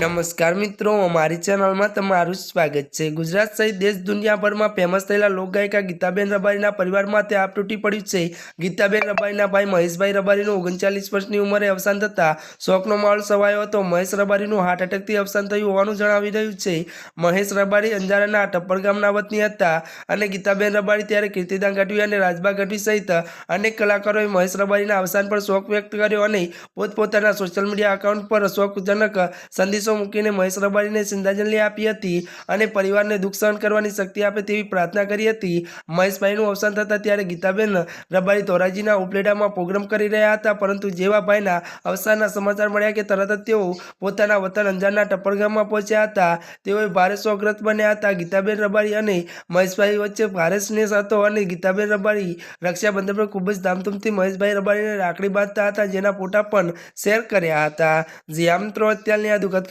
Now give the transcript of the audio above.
નમસ્કાર મિત્રો, અમારી ચેનલમાં તમારું સ્વાગત છે. ગુજરાત સહિત દેશ દુનિયાભરમાં ફેમસ થયેલા લોકગાયિકા ગીતાબેન રબારીના પરિવારમાં તે આપ તૂટી પડ્યું છે. ગીતાબેન રબારીના ભાઈ મહેશભાઈ રબારીનું ઓગણચાલીસ વર્ષની ઉંમરે અવસાન થતાં શોકનો માહોલ સવાયો હતો. મહેશ રબારીનું હાર્ટ એટેકથી અવસાન થયું હોવાનું જણાવી રહ્યું છે. મહેશ રબારી અંજારાના ટપ્પર ગામના વતની હતા અને ગીતાબેન રબારી ત્યારે કીર્તિદાન ગઢવી અને રાજબા ગઢવી સહિત અનેક કલાકારોએ મહેશ રબારીના અવસાન પર શોક વ્યક્ત કર્યો અને પોતપોતાના સોશિયલ મીડિયા એકાઉન્ટ પર શોકજનક સંદેશો મૂકીને મહેશ રબારીને શ્રદ્ધાંજલિ આપી હતી અને પરિવારને દુઃખ સહન કરવાની શક્તિ આપે તેવી પ્રાર્થના કરી હતી. મહેશભાઈનું અવસાન થતાં ત્યારે ગીતાબેન રબારી ધોરાજીના ઉપલેટામાં પ્રોગ્રામ કરી રહ્યા હતા, પરંતુ જેવા ભાઈના અવસાનના સમાચાર મળ્યા કે તરત જ તેઓ પોતાના વતન અંજારના ટપ્પર ગામમાં પહોંચ્યા હતા. તેઓએ ભારે શોકગ્રસ્ત બન્યા હતા. ગીતાબેન રબારી અને મહેશભાઈ વચ્ચે ભારે સ્નેહ હતો અને ગીતાબેન રબારી રક્ષાબંધન પર ખૂબ જ ધામધૂમથી મહેશભાઈ રબારીને રાખડી બાંધતા હતા, જેના ફોટા પણ શેર કર્યા હતા. જે આમ મિત્રો, અત્યારની આ દુઃખદ